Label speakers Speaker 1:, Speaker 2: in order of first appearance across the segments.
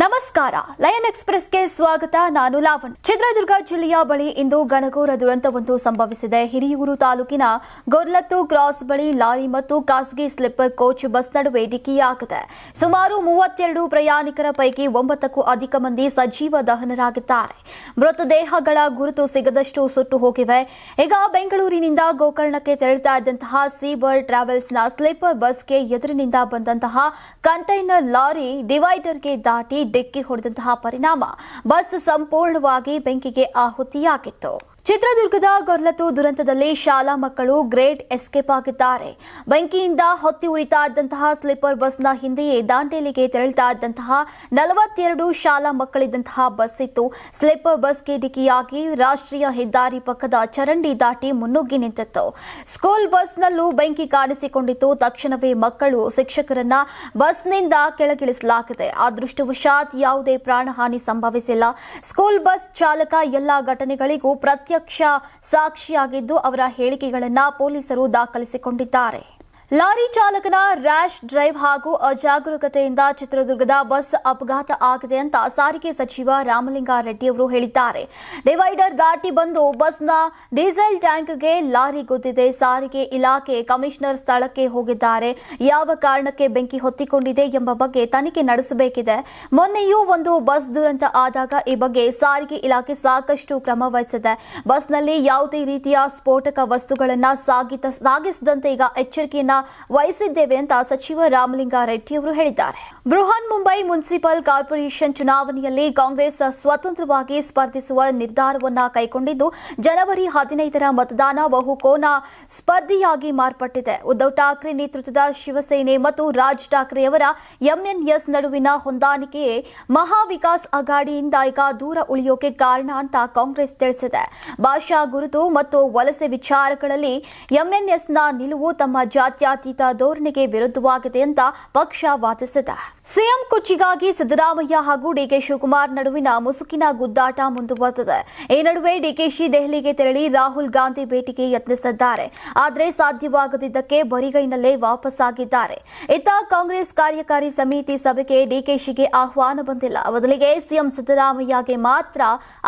Speaker 1: ನಮಸ್ಕಾರ. ಲಯನ್ ಎಕ್ಸ್ಪ್ರೆಸ್ಗೆ ಸ್ವಾಗತ. ನಾನು ಲಾವಣ್ ಚಿತ್ರದುರ್ಗ ಜಿಲ್ಲೆಯ ಬಳಿ ಇಂದು ಗಣಗೂರ ದುರಂತವೊಂದು ಸಂಭವಿಸಿದೆ. ಹಿರಿಯೂರು ತಾಲೂಕಿನ ಗೊರ್ಲತ್ತು ಕ್ರಾಸ್ ಬಳಿ ಲಾರಿ ಮತ್ತು ಖಾಸಗಿ ಸ್ಲಿಪ್ಪರ್ ಕೋಚ್ ಬಸ್ ನಡುವೆ ಡಿಕ್ಕಿಯಾಗಿದೆ. ಸುಮಾರು ಮೂವತ್ತೆರಡು ಪ್ರಯಾಣಿಕರ ಪೈಕಿ ಒಂಬತ್ತಕ್ಕೂ ಅಧಿಕ ಮಂದಿ ಸಜೀವ ದಹನರಾಗಿದ್ದಾರೆ. ಮೃತದೇಹಗಳ ಗುರುತು ಸಿಗದಷ್ಟು ಸುಟ್ಟು ಹೋಗಿವೆ. ಈಗ ಬೆಂಗಳೂರಿನಿಂದ ಗೋಕರ್ಣಕ್ಕೆ ತೆರಳುತ್ತಾ ಇದ್ದಂತಹ ಸೀಬರ್ ಟ್ರಾವೆಲ್ಸ್ನ ಸ್ಲೀಪರ್ ಬಸ್ಗೆ ಎದುರಿನಿಂದ ಬಂದಂತಹ ಕಂಟೈನರ್ ಲಾರಿ ಡಿವೈಡರ್ಗೆ ದಾಟಿ ಡಿಕ್ಕಿ ಹೊಡೆದಂತಹ ಪರಿಣಾಮ. ಬಸ್ ಸಂಪೂರ್ಣವಾಗಿ ಬೆಂಕಿಗೆ ಆಹುತಿಯಾಗಿತ್ತು. ಚಿತ್ರದುರ್ಗದ ಗೊರ್ಲತು ದುರಂತದಲ್ಲಿ ಶಾಲಾ ಮಕ್ಕಳು ಗ್ರೇಟ್ ಎಸ್ಕೇಪ್ ಆಗಿದ್ದಾರೆ. ಬೆಂಕಿಯಿಂದ ಹೊತ್ತಿ ಉರಿತಾ ಇದ್ದಂತಹ ಸ್ಲೀಪರ್ ಬಸ್ನ ಹಿಂದೆಯೇ ದಾಂಡೇಲಿಗೆ ತೆರಳುತ್ತಾ ಇದ್ದಂತಹ ನಲವತ್ತೆರಡು ಶಾಲಾ ಮಕ್ಕಳಿದ್ದಂತಹ ಬಸ್ ಇತ್ತು. ಸ್ಲೀಪರ್ ಬಸ್ಗೆ ಡಿಕ್ಕಿಯಾಗಿ ರಾಷ್ಟ್ರೀಯ ಹೆದ್ದಾರಿ ಪಕ್ಕದ ಚರಂಡಿ ದಾಟಿ ಮುನ್ನುಗ್ಗಿ ನಿಂತಿತ್ತು. ಸ್ಕೂಲ್ ಬಸ್ನಲ್ಲೂ ಬೆಂಕಿ ಕಾಣಿಸಿಕೊಂಡಿತ್ತು. ತಕ್ಷಣವೇ ಮಕ್ಕಳು, ಶಿಕ್ಷಕರನ್ನ ಬಸ್ನಿಂದ ಕೆಳಗಿಳಿಸಲಾಗಿದೆ. ಅದೃಷ್ಟವಶಾತ್ ಯಾವುದೇ ಪ್ರಾಣಹಾನಿ ಸಂಭವಿಸಿಲ್ಲ. ಸ್ಕೂಲ್ ಬಸ್ ಚಾಲಕ ಎಲ್ಲಾ ಘಟನೆಗಳಿಗೂ ಪ್ರತ್ಯಕ್ಷ ಸಾಕ್ಷಿಯಾಗಿದ್ದು ಅವರ ಹೇಳಿಕೆಗಳನ್ನು ಪೊಲೀಸರು ದಾಖಲಿಸಿಕೊಂಡಿದ್ದಾರೆ. ಲಾರಿ ಚಾಲಕನ ರ್ಯಾಶ್ ಡ್ರೈವ್ ಹಾಗೂ ಅಜಾಗರೂಕತೆಯಿಂದ ಚಿತ್ರದುರ್ಗದ ಬಸ್ ಅಪಘಾತ ಆಗಿದೆ ಅಂತ ಸಾರಿಗೆ ಸಚಿವ ರಾಮಲಿಂಗಾರೆಡ್ಡಿ ಅವರು ಹೇಳಿದ್ದಾರೆ. ಡಿವೈಡರ್ ದಾಟಿ ಬಂದು ಬಸ್ನ ಡೀಸೆಲ್ ಟ್ಯಾಂಕ್ಗೆ ಲಾರಿ ಗುದ್ದಿದೆ. ಸಾರಿಗೆ ಇಲಾಖೆ ಕಮಿಷನರ್ ಸ್ಥಳಕ್ಕೆ ಹೋಗಿದ್ದಾರೆ. ಯಾವ ಕಾರಣಕ್ಕೆ ಬೆಂಕಿ ಹೊತ್ತಿಕೊಂಡಿದೆ ಎಂಬ ಬಗ್ಗೆ ತನಿಖೆ ನಡೆಸಬೇಕಿದೆ. ಮೊನ್ನೆಯೂ ಒಂದು ಬಸ್ ದುರಂತ ಆದಾಗ ಈ ಬಗ್ಗೆ ಸಾರಿಗೆ ಇಲಾಖೆ ಸಾಕಷ್ಟು ಕ್ರಮ ವಹಿಸಿದೆ. ಬಸ್ನಲ್ಲಿ ಯಾವುದೇ ರೀತಿಯ ಸ್ಫೋಟಕ ವಸ್ತುಗಳನ್ನು ಸಾಗಿಸದಂತೆ ಈಗ ಎಚ್ಚರಿಕೆಯನ್ನ ವಹಿಸಿದ್ದೇವೆ ಅಂತ ಸಚಿವ ರಾಮಲಿಂಗಾರೆಡ್ಡಿ ಅವರು ಹೇಳಿದ್ದಾರೆ. ಬೃಹನ್ ಮುಂಬೈ ಮುನ್ಸಿಪಲ್ ಕಾರ್ಪೊರೇಷನ್ ಚುನಾವಣೆಯಲ್ಲಿ ಕಾಂಗ್ರೆಸ್ ಸ್ವತಂತ್ರವಾಗಿ ಸ್ಪರ್ಧಿಸುವ ನಿರ್ಧಾರವನ್ನ ಕೈಗೊಂಡಿದ್ದು, ಜನವರಿ ಹದಿನೈದರ ಮತದಾನ ಬಹುಕೋನ ಸ್ಪರ್ಧಿಯಾಗಿ ಮಾರ್ಪಟ್ಟಿದೆ. ಉದ್ದವ್ ಠಾಕ್ರೆ ನೇತೃತ್ವದ ಶಿವಸೇನೆ ಮತ್ತು ರಾಜ್ ಠಾಕ್ರೆಯವರ ಎಂಎನ್ಎಸ್ ನಡುವಿನ ಹೊಂದಾಣಿಕೆಯೇ ಮಹಾವಿಕಾಸ್ ಅಘಾಡಿಯಿಂದ ಈಗ ದೂರ ಉಳಿಯೋಕೆ ಕಾರಣ ಅಂತ ಕಾಂಗ್ರೆಸ್ ತಿಳಿಸಿದೆ. ಭಾಷಾ ಗುರುತು ಮತ್ತು ವಲಸೆ ವಿಚಾರಗಳಲ್ಲಿ ಎಂಎನ್ಎಸ್ನ ನಿಲುವು ತಮ್ಮ ಜಾತ್ಯತೀತ ಧೋರಣೆಗೆ ವಿರುದ್ಧವಾಗಿದೆ ಅಂತ ಪಕ್ಷ ವಾದಿಸಿದೆ. ಸಿಎಂ ಕುರ್ಚಿಗಾಗಿ ಸಿದ್ದರಾಮಯ್ಯ ಹಾಗೂ ಡಿಕೆ ಶಿವಕುಮಾರ್ ನಡುವಿನ ಮುಸುಕಿನ ಗುದ್ದಾಟ ಮುಂದುವರೆದಿದೆ. ಈ ನಡುವೆ ಡಿಕೆಶಿ ದೆಹಲಿಗೆ ತೆರಳಿ ರಾಹುಲ್ ಗಾಂಧಿ ಭೇಟಿಗೆ ಯತ್ನಿಸಿದ್ದಾರೆ. ಆದರೆ ಸಾಧ್ಯವಾಗದಿದ್ದಕ್ಕೆ ಬರಿಗೈನಲ್ಲೇ ವಾಪಸ್ಸಾಗಿದ್ದಾರೆ. ಇತ್ತ ಕಾಂಗ್ರೆಸ್ ಕಾರ್ಯಕಾರಿ ಸಮಿತಿ ಸಭೆಗೆ ಡಿಕೆಶಿಗೆ ಆಹ್ವಾನ ಬಂದಿಲ್ಲ. ಬದಲಿಗೆ ಸಿಎಂ ಸಿದ್ದರಾಮಯ್ಯಗೆ ಮಾತ್ರ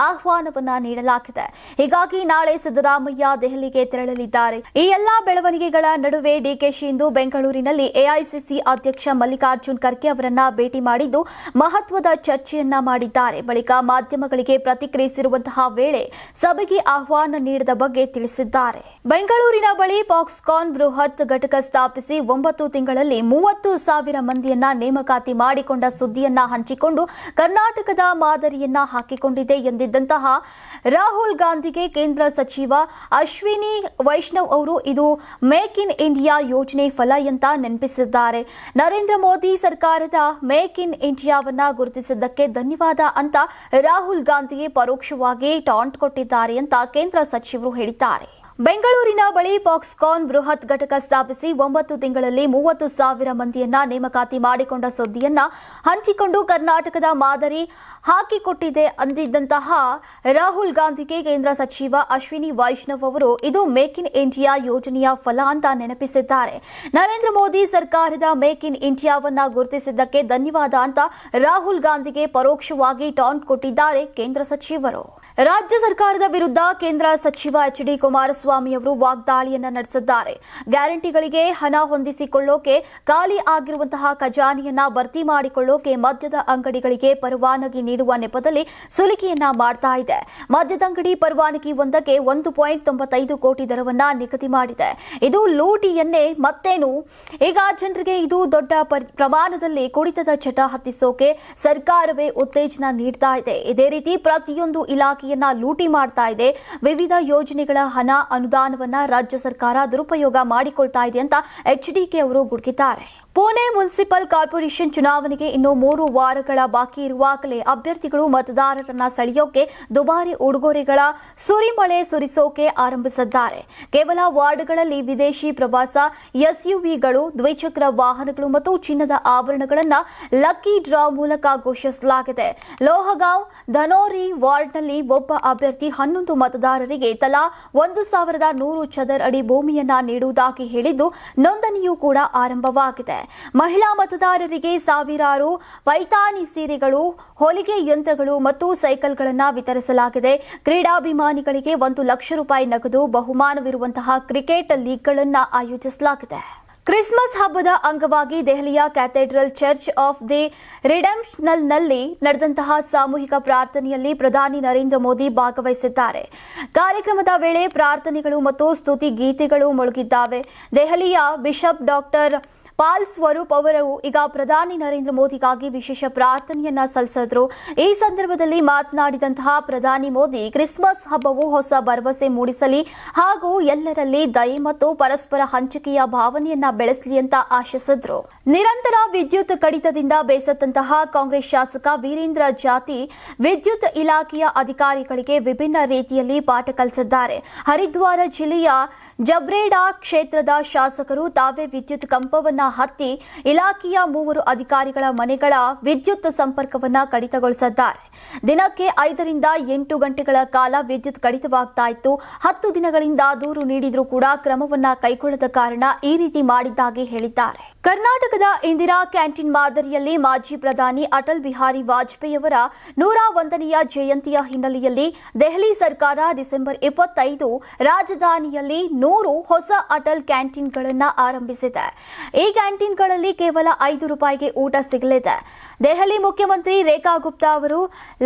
Speaker 1: ಆಹ್ವಾನವನ್ನ ನೀಡಲಾಗಿದೆ. ಹೀಗಾಗಿ ನಾಳೆ ಸಿದ್ದರಾಮಯ್ಯ ದೆಹಲಿಗೆ ತೆರಳಲಿದ್ದಾರೆ. ಈ ಎಲ್ಲಾ ಬೆಳವಣಿಗೆಗಳ ನಡುವೆ ಡಿಕೆಶಿ ಇಂದು ಬೆಂಗಳೂರಿನಲ್ಲಿ ಎಐಸಿಸಿ ಅಧ್ಯಕ್ಷ ಮಲ್ಲಿಕಾರ್ಜುನ್ ಖರ್ಗೆ ಅವರನ್ನ ಭೇಟಿ ಮಾಡಿದ್ದು ಮಹತ್ವದ ಚರ್ಚೆಯನ್ನ ಮಾಡಿದ್ದಾರೆ. ಬಳಿಕ ಮಾಧ್ಯಮಗಳಿಗೆ ಪ್ರತಿಕ್ರಿಯಿಸಿರುವಂತಹ ವೇಳೆ ಸಭೆಗೆ ಆಹ್ವಾನ ನೀಡದ ಬಗ್ಗೆ ತಿಳಿಸಿದ್ದಾರೆ. ಬೆಂಗಳೂರಿನ ಬಳಿ ಪಾಕ್ಸ್ಕಾನ್ ಬೃಹತ್ ಘಟಕ ಸ್ಥಾಪಿಸಿ ಒಂಬತ್ತು ತಿಂಗಳಲ್ಲಿ ಮೂವತ್ತು ಸಾವಿರ ಮಂದಿಯನ್ನ ನೇಮಕಾತಿ ಮಾಡಿಕೊಂಡ ಸುದ್ದಿಯನ್ನ ಹಂಚಿಕೊಂಡು ಕರ್ನಾಟಕದ ಮಾದರಿಯನ್ನ ಹಾಕಿಕೊಂಡಿದೆ ಎಂದಿದ್ದಂತಹ ರಾಹುಲ್ ಗಾಂಧಿಗೆ ಕೇಂದ್ರ ಸಚಿವ ಅಶ್ವಿನಿ ವೈಷ್ಣವ್ ಅವರು ಇದು ಮೇಕ್ ಇನ್ ಇಂಡಿಯಾ ಯೋಜನೆ ಫಲ ಎಂತ ನೆನಪಿಸಿದ್ದಾರೆ. ನರೇಂದ್ರ ಮೋದಿ ಸರ್ಕಾರದ ಮೇಕ್ ಇನ್ ಇಂಡಿಯಾವನ್ನ ಗುರುತಿಸಿದ್ದಕ್ಕೆ ಧನ್ಯವಾದ ಅಂತ ರಾಹುಲ್ ಗಾಂಧಿಗೆ ಪರೋಕ್ಷವಾಗಿ ಟಾಂಟ್ ಕೊಟ್ಟಿದ್ದಾರೆ ಅಂತ ಕೇಂದ್ರ ಸಚಿವರು ಹೇಳಿದ್ದಾರೆ. ಬೆಂಗಳೂರಿನ ಬಳಿ ಪಾಕ್ಸ್ಕಾನ್ ಬೃಹತ್ ಘಟಕ ಸ್ಥಾಪಿಸಿ ಒಂಬತ್ತು ತಿಂಗಳಲ್ಲಿ ಮೂವತ್ತು ಸಾವಿರ ಮಂದಿಯನ್ನ ನೇಮಕಾತಿ ಮಾಡಿಕೊಂಡ ಸುದ್ದಿಯನ್ನ ಹಂಚಿಕೊಂಡು ಕರ್ನಾಟಕದ ಮಾದರಿ ಹಾಕಿಕೊಟ್ಟಿದೆ ಅಂದಿದ್ದಂತಹ ರಾಹುಲ್ ಗಾಂಧಿಗೆ ಕೇಂದ್ರ ಸಚಿವ ಅಶ್ವಿನಿ ವೈಷ್ಣವ್ ಅವರು ಇದು ಮೇಕ್ ಇನ್ ಇಂಡಿಯಾ ಯೋಜನೆಯ ಫಲ ಅಂತ ನೆನಪಿಸಿದ್ದಾರೆ. ನರೇಂದ್ರ ಮೋದಿ ಸರ್ಕಾರದ ಮೇಕ್ ಇನ್ ಇಂಡಿಯಾವನ್ನ ಗುರುತಿಸಿದ್ದಕ್ಕೆ ಧನ್ಯವಾದ ಅಂತ ರಾಹುಲ್ ಗಾಂಧಿಗೆ ಪರೋಕ್ಷವಾಗಿ ಟಾಂಟ್ ಕೊಟ್ಟಿದ್ದಾರೆ ಕೇಂದ್ರ ಸಚಿವರು. ರಾಜ್ಯ ಸರ್ಕಾರದ ವಿರುದ್ಧ ಕೇಂದ್ರ ಸಚಿವ ಎಚ್ ಡಿ ಕುಮಾರಸ್ವಾಮಿ ಅವರು ವಾಗ್ದಾಳಿಯನ್ನ ನಡೆಸಿದ್ದಾರೆ. ಗ್ಯಾರಂಟಿಗಳಿಗೆ ಹಣ ಹೊಂದಿಸಿಕೊಳ್ಳೋಕೆ, ಖಾಲಿ ಆಗಿರುವಂತಹ ಖಜಾನೆಯನ್ನ ಭರ್ತಿ ಮಾಡಿಕೊಳ್ಳೋಕೆ ಮದ್ಯದ ಅಂಗಡಿಗಳಿಗೆ ಪರವಾನಗಿ ನೀಡುವ ನೆಪದಲ್ಲಿ ಸುಲಿಗೆಯನ್ನ ಮಾಡ್ತಾ ಇದೆ. ಮದ್ಯದ ಅಂಗಡಿ ಪರವಾನಗಿ ಒಂದಕ್ಕೆ ಒಂದು ಪಾಯಿಂಟ್ ತೊಂಬತ್ತೈದು ಕೋಟಿ ದರವನ್ನ ನಿಗದಿ ಮಾಡಿದೆ. ಇದು ಲೂಟಿಯನ್ನೇ ಮತ್ತೇನು? ಈಗ ಜನರಿಗೆ ಇದು ದೊಡ್ಡ ಪರ್- ಪ್ರಮಾಣದಲ್ಲಿ ಕುಡಿತದ ಚಟ ಹತ್ತಿಸೋಕೆ ಸರ್ಕಾರವೇ ಉತ್ತೇಜನ ನೀಡ್ತಾ ಇದೆ. ಇದೇ ರೀತಿ ಪ್ರತಿಯೊಂದು ಇಲಾಖೆಯನ್ನ ಲೂಟಿ ಮಾಡ್ತಾ ಇದೆ. ವಿವಿಧ ಯೋಜನೆಗಳ ಹಣ, ಅನುದಾನವನ್ನ ರಾಜ್ಯ ಸರ್ಕಾರ ದುರುಪಯೋಗ ಮಾಡಿಕೊಳ್ತಾ ಇದೆ ಅಂತ ಎಚ್ಡಿಕೆ ಅವರು ಗುಡುಗಿದ್ದಾರೆ ಪುಣೆ ಮುನ್ಸಿಪಲ್ ಕಾರ್ಪೊರೇಷನ್ ಚುನಾವಣೆಗೆ ಇನ್ನು ಮೂರು ವಾರಗಳ ಬಾಕಿ ಇರುವಾಗಲೇ ಅಭ್ಯರ್ಥಿಗಳು ಮತದಾರರನ್ನ ಸೆಳೆಯೋಕೆ ದುಬಾರಿ ಉಡುಗೊರೆಗಳ ಸುರಿಮಳೆ ಸುರಿಸೋಕೆ ಆರಂಭಿಸಿದ್ದಾರೆ. ಕೇವಲ ವಾರ್ಡ್ಗಳಲ್ಲಿ ವಿದೇಶಿ ಪ್ರವಾಸ ಎಸ್ಯುವಿಗಳು ದ್ವಿಚಕ್ರ ವಾಹನಗಳು ಮತ್ತು ಚಿನ್ನದ ಆಭರಣಗಳನ್ನ ಲಕ್ಕಿ ಡ್ರಾ ಮೂಲಕ ಘೋಷಿಸಲಾಗಿದೆ. ಲೋಹಗಾಂವ್, ಧನೋರಿ ವಾರ್ಡ್ನಲ್ಲಿ ಒಬ್ಬ ಅಭ್ಯರ್ಥಿ ಹನ್ನೊಂದು ಮತದಾರರಿಗೆ ತಲಾ ಒಂದು ಸಾವಿರದ ನೂರು ಚದರ್ ಅಡಿ ಭೂಮಿಯನ್ನ ನೀಡುವುದಾಗಿ ಹೇಳಿದ್ದು, ನೋಂದಣಿಯೂ ಕೂಡ ಆರಂಭವಾಗಿದೆ. ಮಹಿಳಾ ಮತದಾರರಿಗೆ ಸಾವಿರಾರು ಪೈತಾನಿ ಸೀರೆಗಳು, ಹೊಲಿಗೆ ಯಂತ್ರಗಳು ಮತ್ತು ಸೈಕಲ್ಗಳನ್ನು ವಿತರಿಸಲಾಗಿದೆ. ಕ್ರೀಡಾಭಿಮಾನಿಗಳಿಗೆ ಒಂದು ಲಕ್ಷ ರೂಪಾಯಿ ನಗದು ಬಹುಮಾನವಿರುವಂತಹ ಕ್ರಿಕೆಟ್ ಲೀಗ್ಗಳನ್ನು ಆಯೋಜಿಸಲಾಗಿದೆ. ಕ್ರಿಸ್ಮಸ್ ಹಬ್ಬದ ಅಂಗವಾಗಿ ದೆಹಲಿಯ ಕ್ಯಾಥೆಡ್ರಲ್ ಚರ್ಚ್ ಆಫ್ ದಿ ರಿಡೆಂಪ್ಷನಲ್ನಲ್ಲಿ ನಡೆದಂತಹ ಸಾಮೂಹಿಕ ಪ್ರಾರ್ಥನೆಯಲ್ಲಿ ಪ್ರಧಾನಿ ನರೇಂದ್ರ ಮೋದಿ ಭಾಗವಹಿಸಿದ್ದಾರೆ. ಕಾರ್ಯಕ್ರಮದ ವೇಳೆ ಪ್ರಾರ್ಥನೆಗಳು ಮತ್ತು ಸ್ತುತಿ ಗೀತೆಗಳು ಮುಳುಗಿದ್ದಾವೆ. ದೆಹಲಿಯ ಬಿಷಪ್ ಡಾಕ್ಟರ್ ಪಾಲ್ ಸ್ವರೂಪ್ ಅವರು ಈಗ ಪ್ರಧಾನಿ ನರೇಂದ್ರ ಮೋದಿಗಾಗಿ ವಿಶೇಷ ಪ್ರಾರ್ಥನೆಯನ್ನ ಸಲ್ಲಿಸಿದ್ರು. ಈ ಸಂದರ್ಭದಲ್ಲಿ ಮಾತನಾಡಿದಂತಹ ಪ್ರಧಾನಿ ಮೋದಿ, ಕ್ರಿಸ್ಮಸ್ ಹಬ್ಬವು ಹೊಸ ಭರವಸೆ ಮೂಡಿಸಲಿ ಹಾಗೂ ಎಲ್ಲರಲ್ಲಿ ದಯೆ ಮತ್ತು ಪರಸ್ಪರ ಹಂಚಿಕೆಯ ಭಾವನೆಯನ್ನ ಬೆಳೆಸಲಿ ಅಂತ ಆಶಿಸಿದ್ರು. ನಿರಂತರ ವಿದ್ಯುತ್ ಕಡಿತದಿಂದ ಬೇಸತ್ತಂತಹ ಕಾಂಗ್ರೆಸ್ ಶಾಸಕ ವೀರೇಂದ್ರ ಜಾತಿ ವಿದ್ಯುತ್ ಇಲಾಖೆಯ ಅಧಿಕಾರಿಗಳಿಗೆ ವಿಭಿನ್ನ ರೀತಿಯಲ್ಲಿ ಪಾಠ ಕಲಿಸಿದ್ದಾರೆ. ಹರಿದ್ವಾರ ಜಿಲ್ಲೆಯ ಜಬ್ರೇಡಾ ಕ್ಷೇತ್ರದ ಶಾಸಕರು ತಾವೇ ವಿದ್ಯುತ್ ಕಂಬವನ್ನ ಹತ್ತಿ ಇಲಾಖೆಯ ಮೂವರು ಅಧಿಕಾರಿಗಳ ಮನೆಗಳ ವಿದ್ಯುತ್ ಸಂಪರ್ಕವನ್ನ ಕಡಿತಗೊಳಿಸಿದ್ದಾರೆ. ದಿನಕ್ಕೆ ಐದರಿಂದ ಎಂಟು ಗಂಟೆಗಳ ಕಾಲ ವಿದ್ಯುತ್ ಕಡಿತವಾಗ್ತಾ ಇತ್ತು ಹತ್ತು ದಿನಗಳಿಂದ ದೂರು ನೀಡಿದರೂ ಕೂಡ ಕ್ರಮವನ್ನ ಕೈಗೊಳ್ಳದ ಕಾರಣ ಈ ರೀತಿ ಮಾಡಿದ್ದಾಗಿ ಹೇಳಿದ್ದಾರೆ. ಕರ್ನಾಟಕದ ಇಂದಿರಾ ಕ್ಯಾಂಟೀನ್ ಮಾದರಿಯಲ್ಲಿ ಮಾಜಿ ಪ್ರಧಾನಿ ಅಟಲ್ ಬಿಹಾರಿ ವಾಜಪೇಯಿ ಅವರ ನೂರ ಒಂದನೆಯ ಜಯಂತಿಯ ಹಿನ್ನೆಲೆಯಲ್ಲಿ ದೆಹಲಿ ಸರ್ಕಾರ ಡಿಸೆಂಬರ್ ಇಪ್ಪತ್ತೈದು ರಾಜಧಾನಿಯಲ್ಲಿ ನೂರು ಹೊಸ ಅಟಲ್ ಕ್ಯಾಂಟೀನ್ಗಳನ್ನು ಆರಂಭಿಸಿದೆ. ಈ ಕ್ಯಾಂಟೀನ್ಗಳಲ್ಲಿ ಕೇವಲ ಐದು ರೂಪಾಯಿಗೆ ಊಟ ಸಿಗಲಿದೆ. ದೆಹಲಿ ಮುಖ್ಯಮಂತ್ರಿ ರೇಖಾ ಗುಪ್ತಾ ಅವರು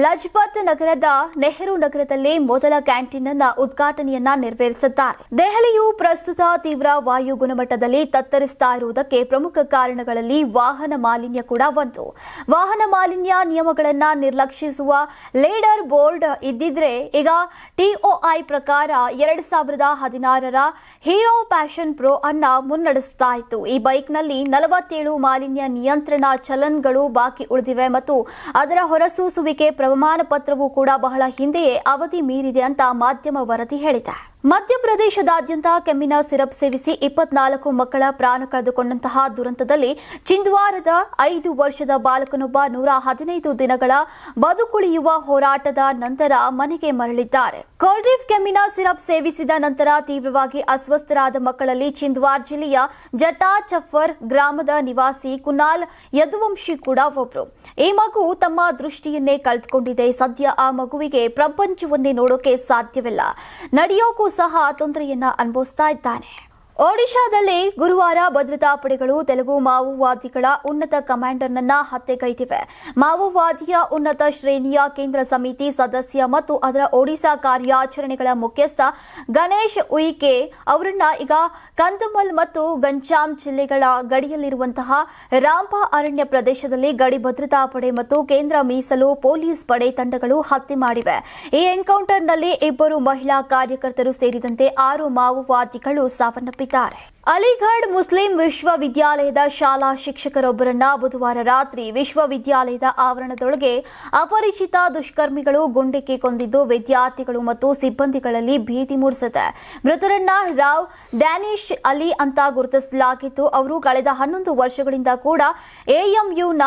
Speaker 1: ಲಜ್ಪತ್ ನಗರದ ನೆಹರು ನಗರದಲ್ಲಿ ಮೊದಲ ಕ್ಯಾಂಟೀನ್ ಅನ್ನ ಉದ್ಘಾಟನೆಯನ್ನ ನೆರವೇರಿಸಿದ್ದಾರೆ. ದೆಹಲಿಯು ಪ್ರಸ್ತುತ ತೀವ್ರ ವಾಯು ಗುಣಮಟ್ಟದಲ್ಲಿ ತತ್ತರಿಸ್ತಾ ಇರುವುದಕ್ಕೆ ಪ್ರಮುಖ ಕಾರಣಗಳಲ್ಲಿ ವಾಹನ ಮಾಲಿನ್ಯ ಕೂಡ ಒಂದು. ವಾಹನ ಮಾಲಿನ್ಯ ನಿಯಮಗಳನ್ನು ನಿರ್ಲಕ್ಷಿಸುವ ಲೇಡರ್ ಬೋರ್ಡ್ ಇದ್ದಿದ್ರೆ ಈಗ ಟಿಒಐ ಪ್ರಕಾರ ಎರಡು ಸಾವಿರದ ಹದಿನಾರರ ಹೀರೋ ಪ್ಯಾಷನ್ ಪ್ರೋ ಅನ್ನ ಮುನ್ನಡೆಸ್ತಾ ಇತ್ತು. ಈ ಬೈಕ್ನಲ್ಲಿ ನಲವತ್ತೇಳು ಮಾಲಿನ್ಯ ನಿಯಂತ್ರಣ ಚಲನ್ಗಳು ಬಾಕಿ ಉಳಿದಿವೆ ಮತ್ತು ಅದರ ಹೊರಸೂಸುವಿಕೆ ಪ್ರಮಾಣ ಪತ್ರವು ಕೂಡ ಬಹಳ ಹಿಂದೆಯೇ ಅವಧಿ ಮೀರಿದೆ ಅಂತ ಮಾಧ್ಯಮ ವರದಿ ಹೇಳಿದೆ. ಮಧ್ಯಪ್ರದೇಶದಾದ್ಯಂತ ಕೆಮ್ಮಿನ ಸಿರಪ್ ಸೇವಿಸಿ ಇಪ್ಪತ್ನಾಲ್ಕು ಮಕ್ಕಳ ಪ್ರಾಣ ಕಳೆದುಕೊಂಡಂತಹ ದುರಂತದಲ್ಲಿ ಚಿಂದ್ವಾರದ ಐದು ವರ್ಷದ ಬಾಲಕನೊಬ್ಬ ನೂರ ಹದಿನೈದು ದಿನಗಳ ಬದುಕುಳಿಯುವ ಹೋರಾಟದ ನಂತರ ಮನೆಗೆ ಮರಳಿದ್ದಾರೆ. ಕೋಲ್ಡ್ರಿಫ್ ಕೆಮ್ಮಿನ ಸಿರಪ್ ಸೇವಿಸಿದ ನಂತರ ತೀವ್ರವಾಗಿ ಅಸ್ವಸ್ಥರಾದ ಮಕ್ಕಳಲ್ಲಿ ಚಿಂದ್ವಾರ್ ಜಿಲ್ಲೆಯ ಜಟಾ ಚಫರ್ ಗ್ರಾಮದ ನಿವಾಸಿ ಕುನಾಲ್ ಯದುವಂಶಿ ಕೂಡ ಒಬ್ರು. ಈ ಮಗು ತಮ್ಮ ದೃಷ್ಟಿಯನ್ನೇ ಕಳೆದುಕೊಂಡಿದೆ ಸದ್ಯ ಆ ಮಗುವಿಗೆ ಪ್ರಪಂಚವನ್ನೇ ನೋಡೋಕೆ ಸಾಧ್ಯವಿಲ್ಲ. ನಡೆಯೋಕ್ಕೂ ಸಹ ತೊಂದರೆಯನ್ನ ಅನುಭವಿಸ್ತಾ ಇದ್ದಾನೆ. ಒಡಿಶಾದಲ್ಲಿ ಗುರುವಾರ ಭದ್ರತಾ ಪಡೆಗಳು ತೆಲುಗು ಮಾವೋವಾದಿಗಳ ಉನ್ನತ ಕಮಾಂಡರ್ನನ್ನ ಹತ್ಯೆಗೈದಿವೆ ಮಾವೋವಾದಿಯ ಉನ್ನತ ಶ್ರೇಣಿಯ ಕೇಂದ್ರ ಸಮಿತಿ ಸದಸ್ಯ ಮತ್ತು ಅದರ ಒಡಿಶಾ ಕಾರ್ಯಾಚರಣೆಗಳ ಮುಖ್ಯಸ್ಥ ಗಣೇಶ್ ಉಯಿಕೆ ಅವರನ್ನ ಈಗ ಕಂದಮಲ್ ಮತ್ತು ಗಂಜಾಂ ಜಿಲ್ಲೆಗಳ ಗಡಿಯಲ್ಲಿರುವಂತಹ ರಾಂಪಾ ಅರಣ್ಯ ಪ್ರದೇಶದಲ್ಲಿ ಗಡಿ ಭದ್ರತಾ ಪಡೆ ಮತ್ತು ಕೇಂದ್ರ ಮೀಸಲು ಪೊಲೀಸ್ ಪಡೆ ತಂಡಗಳು ಹತ್ಯೆ ಮಾಡಿವೆ. ಈ ಎನ್ಕೌಂಟರ್ನಲ್ಲಿ ಇಬ್ಬರು ಮಹಿಳಾ ಕಾರ್ಯಕರ್ತರು ಸೇರಿದಂತೆ ಆರು ಮಾವೋವಾದಿಗಳು ಸಾವನ್ನಪ್ಪಿದ್ದಾರೆ. dare. ಅಲಿಗಢ್ ಮುಸ್ಲಿಂ ವಿಶ್ವವಿದ್ಯಾಲಯದ ಶಾಲಾ ಶಿಕ್ಷಕರೊಬ್ಬರನ್ನ ಬುಧವಾರ ರಾತ್ರಿ ವಿಶ್ವವಿದ್ಯಾಲಯದ ಆವರಣದೊಳಗೆ ಅಪರಿಚಿತ ದುಷ್ಕರ್ಮಿಗಳು ಗುಂಡಿಕ್ಕಿ ಕೊಂದಿದ್ದು ವಿದ್ಯಾರ್ಥಿಗಳು ಮತ್ತು ಸಿಬ್ಬಂದಿಗಳಲ್ಲಿ ಭೀತಿ ಮೂಡಿಸಿದೆ. ಮೃತರನ್ನ ರಾವ್ ಡ್ಯಾನಿಶ್ ಅಲಿ ಅಂತ ಗುರುತಿಸಲಾಗಿದ್ದು, ಅವರು ಕಳೆದ ಹನ್ನೊಂದು ವರ್ಷಗಳಿಂದ ಕೂಡ ಎಎಂಯುನ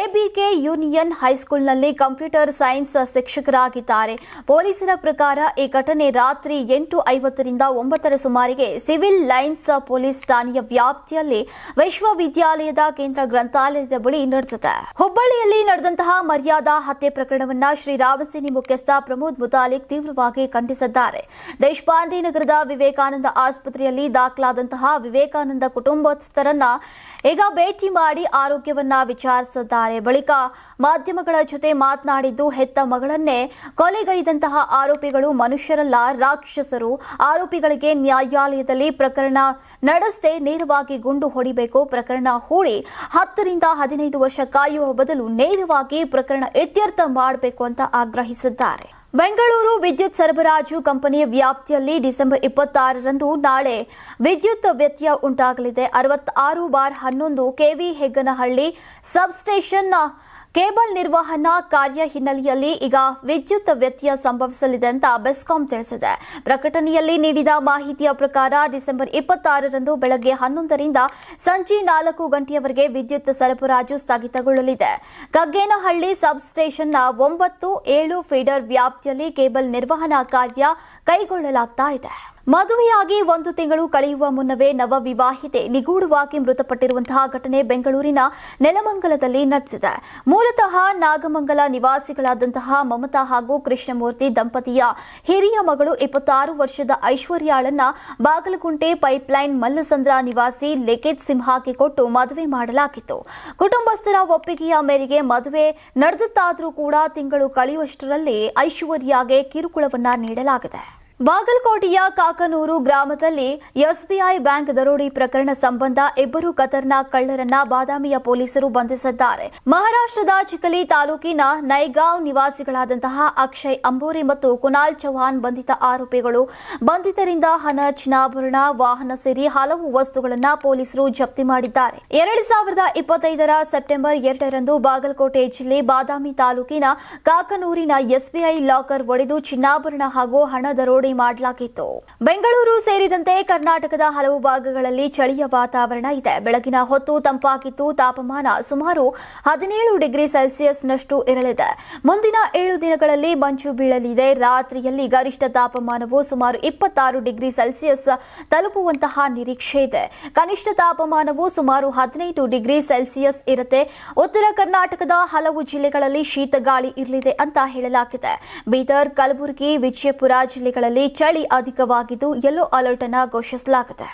Speaker 1: ಎಬಿಕೆ ಯೂನಿಯನ್ ಹೈಸ್ಕೂಲ್ನಲ್ಲಿ ಕಂಪ್ಯೂಟರ್ ಸೈನ್ಸ್ ಶಿಕ್ಷಕರಾಗಿದ್ದಾರೆ. ಪೊಲೀಸರ ಪ್ರಕಾರ ಈ ಘಟನೆ ರಾತ್ರಿ ಎಂಟು ಐವತ್ತರಿಂದ ಒಂಬತ್ತರ ಸುಮಾರಿಗೆ ಸಿವಿಲ್ ಲೈನ್ಸ್ ಪೊಲೀಸ್ ಠಾಣೆಯ ವ್ಯಾಪ್ತಿಯಲ್ಲಿ ವಿಶ್ವವಿದ್ಯಾಲಯದ ಕೇಂದ್ರ ಗ್ರಂಥಾಲಯದ ಬಳಿ ನಡೆದಿದೆ. ಹುಬ್ಬಳ್ಳಿಯಲ್ಲಿ ನಡೆದಂತಹ ಮರ್ಯಾದಾ ಹತ್ಯೆ ಪ್ರಕರಣವನ್ನ ಶ್ರೀ ರಾಮಸೇನಿ ಮುಖ್ಯಸ್ಥ ಪ್ರಮೋದ್ ಮುತಾಲಿಕ್ ತೀವ್ರವಾಗಿ ಖಂಡಿಸಿದ್ದಾರೆ. ದೇಶಪಾಂಡೆ ನಗರದ ವಿವೇಕಾನಂದ ಆಸ್ಪತ್ರೆಯಲ್ಲಿ ದಾಖಲಾದಂತಹ ವಿವೇಕಾನಂದ ಕುಟುಂಬಸ್ಥರನ್ನ ಈಗ ಭೇಟಿ ಮಾಡಿ ಆರೋಗ್ಯವನ್ನ ವಿಚಾರಿಸಿದ್ದಾರೆ. ಬಳಿಕ ಮಾಧ್ಯಮಗಳ ಜೊತೆ ಮಾತನಾಡಿದ್ದು, ಹೆತ್ತ ಮಗಳನ್ನೇ ಕೊಲೆಗೈದಂತಹ ಆರೋಪಿಗಳು ಮನುಷ್ಯರಲ್ಲ, ರಾಕ್ಷಸರು. ಆರೋಪಿಗಳಿಗೆ ನ್ಯಾಯಾಲಯದಲ್ಲಿ ಪ್ರಕರಣ ನಡೆಸದೆ ನೇರವಾಗಿ ಗುಂಡು ಹೊಡಿಬೇಕು, ಪ್ರಕರಣ ಹೂಡಿ ಹತ್ತರಿಂದ ಹದಿನೈದು ವರ್ಷ ಕಾಯುವ ಬದಲು ನೇರವಾಗಿ ಪ್ರಕರಣ ಇತ್ಯರ್ಥ ಮಾಡಬೇಕು ಅಂತ ಆಗ್ರಹಿಸಿದ್ದಾರೆ. ಬೆಂಗಳೂರು ವಿದ್ಯುತ್ ಸರಬರಾಜು ಕಂಪನಿಯ ವ್ಯಾಪ್ತಿಯಲ್ಲಿ ಡಿಸೆಂಬರ್ ಇಪ್ಪತ್ತಾರರಂದು ನಾಳೆ ವಿದ್ಯುತ್ ವ್ಯತ್ಯಯ ಉಂಟಾಗಲಿದೆ. ಅರವತ್ತಾರು ಬಾರ್ ಹನ್ನೊಂದು ಕೆವಿ ಹೆಗ್ಗನಹಳ್ಳಿ ಸಬ್ಸ್ಟೇಷನ್ ಕೇಬಲ್ ನಿರ್ವಹಣಾ ಕಾರ್ಯ ಹಿನ್ನೆಲೆಯಲ್ಲಿ ಈಗ ವಿದ್ಯುತ್ ವ್ಯತ್ಯಯ ಸಂಭವಿಸಲಿದೆ ಅಂತ ಬೆಸ್ಕಾಂ ತಿಳಿಸಿದೆ. ಪ್ರಕಟಣೆಯಲ್ಲಿ ನೀಡಿದ ಮಾಹಿತಿಯ ಪ್ರಕಾರ ಡಿಸೆಂಬರ್ ಇಪ್ಪತ್ತಾರರಂದು ಬೆಳಗ್ಗೆ ಹನ್ನೊಂದರಿಂದ ಸಂಜೆ ನಾಲ್ಕು ಗಂಟೆಯವರೆಗೆ ವಿದ್ಯುತ್ ಸರಬರಾಜು ಸ್ಥಗಿತಗೊಳ್ಳಲಿದೆ. ಕಗ್ಗೇನಹಳ್ಳಿ ಸಬ್ಸ್ಟೇಷನ್ನ ಒಂಬತ್ತು ಏಳು ಫೀಡರ್ ವ್ಯಾಪ್ತಿಯಲ್ಲಿ ಕೇಬಲ್ ನಿರ್ವಹಣಾ ಕಾರ್ಯ ಕೈಗೊಳ್ಳಲಾಗ್ತಾ ಇದೆ. ಮದುವೆಯಾಗಿ ಒಂದು ತಿಂಗಳು ಕಳೆಯುವ ಮುನ್ನವೇ ನವ ವಿವಾಹಿತೆ ನಿಗೂಢವಾಗಿ ಮೃತಪಟ್ಟಿರುವಂತಹ ಘಟನೆ ಬೆಂಗಳೂರಿನ ನೆಲಮಂಗಲದಲ್ಲಿ ನಡೆದಿದೆ. ಮೂಲತಃ ನಾಗಮಂಗಲ ನಿವಾಸಿಗಳಾದಂತಹ ಮಮತಾ ಹಾಗೂ ಕೃಷ್ಣಮೂರ್ತಿ ದಂಪತಿಯ ಹಿರಿಯ ಮಗಳು ಇಪ್ಪತ್ತಾರು ವರ್ಷದ ಐಶ್ವರ್ಯಾಳನ್ನ ಬಾಗಲಗುಂಟೆ ಪೈಪ್ಲೈನ್ ಮಲ್ಲಸಂದ್ರ ನಿವಾಸಿ ಲಿಖಿತ್ ಸಿಂಹಾಗೆ ಕೊಟ್ಟು ಮದುವೆ ಮಾಡಲಾಗಿತ್ತು. ಕುಟುಂಬಸ್ಥರ ಒಪ್ಪಿಗೆಯ ಮೇರೆಗೆ ಮದುವೆ ನಡೆದುತ್ತಾದರೂ ಕೂಡ ತಿಂಗಳು ಕಳೆಯುವಷ್ಟರಲ್ಲಿ ಐಶ್ವರ್ಯಾಗೆ ಕಿರುಕುಳವನ್ನ ನೀಡಲಾಗಿದೆ. ಬಾಗಲಕೋಟೆಯ ಕಾಕನೂರು ಗ್ರಾಮದಲ್ಲಿ ಎಸ್ಬಿಐ ಬ್ಯಾಂಕ್ ದರೋಡಿ ಪ್ರಕರಣ ಸಂಬಂಧ ಇಬ್ಬರು ಖತರ್ನಾಕ್ ಕಳ್ಳರನ್ನ ಬಾದಾಮಿಯ ಪೊಲೀಸರು ಬಂಧಿಸಿದ್ದಾರೆ. ಮಹಾರಾಷ್ಟ್ರದ ಚಿಕಲಿ ತಾಲೂಕಿನ ನೈಗಾಂವ್ ನಿವಾಸಿಗಳಾದಂತಹ ಅಕ್ಷಯ್ ಅಂಬೂರಿ ಮತ್ತು ಕುನಾಲ್ ಚೌಹಾನ್ ಬಂಧಿತ ಆರೋಪಿಗಳು ಬಂಧಿತರಿಂದ ಹಣ ಚಿನ್ನಾಭರಣ, ವಾಹನ ಸೇರಿ ಹಲವು ವಸ್ತುಗಳನ್ನ ಪೊಲೀಸರು ಜಪ್ತಿ ಮಾಡಿದ್ದಾರೆ. ಎರಡು ಸಾವಿರದ ಇಪ್ಪತ್ತೈದರ ಸೆಪ್ಟೆಂಬರ್ ಎರಡರಂದು ಬಾಗಲಕೋಟೆ ಜಿಲ್ಲೆ ಬಾದಾಮಿ ತಾಲೂಕಿನ ಕಾಕನೂರಿನ ಎಸ್ಬಿಐ ಲಾಕರ್ ಒಡೆದು ಚಿನ್ನಾಭರಣ ಹಾಗೂ ಹಣ ಮಾಡಲಾಗಿತ್ತು. ಬೆಂಗಳೂರು ಸೇರಿದಂತೆ ಕರ್ನಾಟಕದ ಹಲವು ಭಾಗಗಳಲ್ಲಿ ಚಳಿಯ ವಾತಾವರಣ ಇದೆ. ಬೆಳಗಿನ ಹೊತ್ತು ತಂಪಾಗಿತ್ತು ತಾಪಮಾನ ಸುಮಾರು ಹದಿನೇಳು ಡಿಗ್ರಿ ಸೆಲ್ಸಿಯಸ್ನಷ್ಟು ಇರಲಿದೆ. ಮುಂದಿನ ಏಳು ದಿನಗಳಲ್ಲಿ ಮಂಜು ಬೀಳಲಿದೆ. ರಾತ್ರಿಯಲ್ಲಿ ಗರಿಷ್ಠ ತಾಪಮಾನವು ಸುಮಾರು ಇಪ್ಪತ್ತಾರು ಡಿಗ್ರಿ ಸೆಲ್ಸಿಯಸ್ ತಲುಪುವಂತಹ ನಿರೀಕ್ಷೆ ಇದೆ. ಕನಿಷ್ಠ ತಾಪಮಾನವು ಸುಮಾರು ಹದಿನೈದು ಡಿಗ್ರಿ ಸೆಲ್ಸಿಯಸ್ ಇರುತ್ತೆ. ಉತ್ತರ ಕರ್ನಾಟಕದ ಹಲವು ಜಿಲ್ಲೆಗಳಲ್ಲಿ ಶೀತಗಾಳಿ ಇರಲಿದೆ ಅಂತ ಹೇಳಲಾಗಿದೆ. ಬೀದರ್, ಕಲಬುರಗಿ, ವಿಜಯಪುರ ಜಿಲ್ಲೆಗಳಲ್ಲಿ ಚಳಿ ಅಧಿಕವಾಗಿದ್ದು ಯೆಲ್ಲೋ ಅಲರ್ಟ್ ಅನ್ನು ಘೋಷಿಸಲಾಗಿದೆ.